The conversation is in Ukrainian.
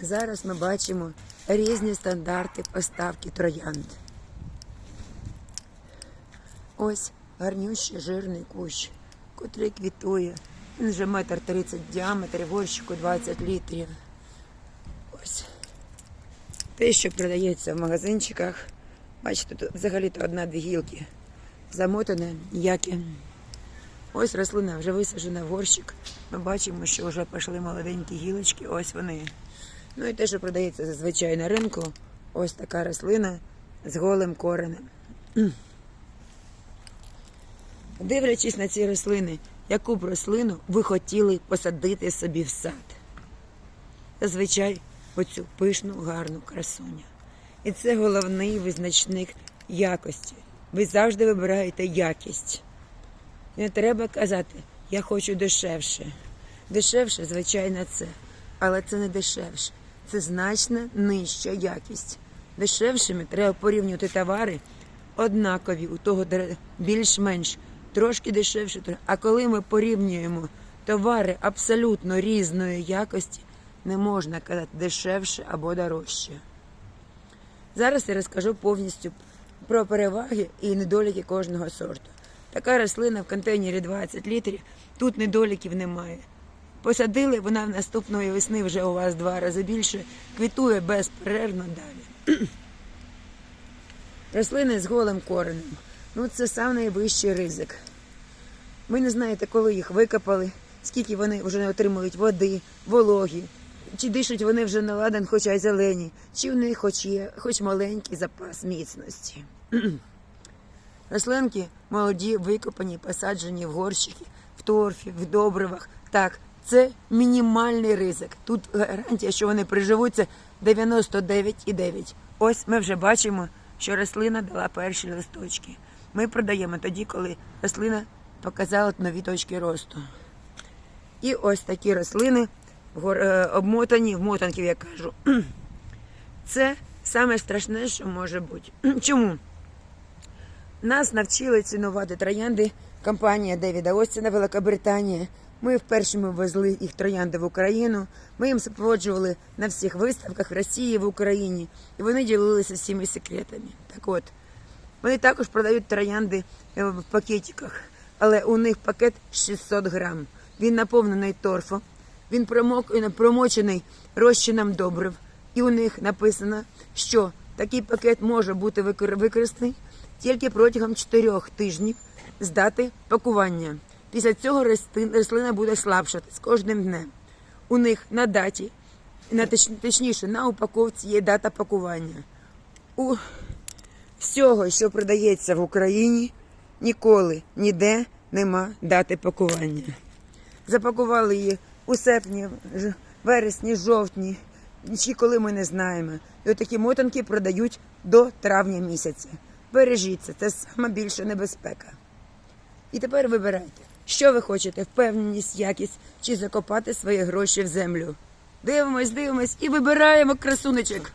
Зараз ми бачимо різні стандарти поставки троянд. Ось гарнющий жирний кущ, котрий квітує. Він вже метр тридцять в діаметрі, горщику 20 літрів. Ось. Те, що продається в магазинчиках. Бачите, тут взагалі-то одна-дві гілки. Замотане ніяке. Ось рослина вже висаджена в горщик. Ми бачимо, що вже пішли молоденькі гілочки. Ось вони. Ну і те, що продається зазвичай на ринку, ось така рослина з голим коренем. Дивлячись на ці рослини, яку б рослину ви хотіли посадити собі в сад? Зазвичай оцю пишну, гарну красуню. І це головний визначник якості. Ви завжди вибираєте якість. Не треба казати, я хочу дешевше. Дешевше, звичайно, це. Але це не дешевше. Це значно нижча якість. Дешевшими треба порівнювати товари однакові, у того більш-менш трошки дешевше. А коли ми порівнюємо товари абсолютно різної якості, не можна казати дешевше або дорожче. Зараз я розкажу повністю про переваги і недоліки кожного сорту. Така рослина в контейнері 20 літрів, тут недоліків немає. Посадили, вона в наступної весни вже у вас два рази більше, квітує безперервно далі. Рослини з голим коренем. Ну, це сам найвищий ризик. Ви не знаєте, коли їх викопали, скільки вони вже не отримують води, вологі, чи дишуть вони вже на ладан, хоча й зелені, чи в них хоч є хоч маленький запас міцності. Рослинки молоді, викопані, посаджені в горщики, в торфі, в добривах. Так, це мінімальний ризик. Тут гарантія, що вони приживуться 99,9. Ось ми вже бачимо, що рослина дала перші листочки. Ми продаємо тоді, коли рослина показала нові точки росту. І ось такі рослини е, обмотані, в мотанків, я кажу. Це саме страшне, що може бути. Чому? Нас навчили цінувати троянди компанія Девіда Остіна, Великобританія. Ми вперше ми везли їх троянди в Україну. Ми їм супроводжували на всіх виставках Росії, в Україні, і вони ділилися всіми секретами. Так от, вони також продають троянди е, в пакетиках, але у них пакет 600 грам. Він наповнений торфом, він промок, е, промочений розчином добрив. І у них написано, що такий пакет може бути викор- використаний тільки протягом 4 тижнів з дати пакування. Після цього рослина буде слабшати з кожним днем. У них на даті, на точніше, на упаковці є дата пакування. У всього, що продається в Україні, ніколи ніде нема дати пакування. Запакували її у серпні, вересні, жовтні, чи коли ми не знаємо. І отакі мотанки продають до травня місяця. Бережіться, це сама більша небезпека. І тепер вибирайте, що ви хочете: впевненість, якість чи закопати свої гроші в землю. Дивимось, дивимось і вибираємо красунечок.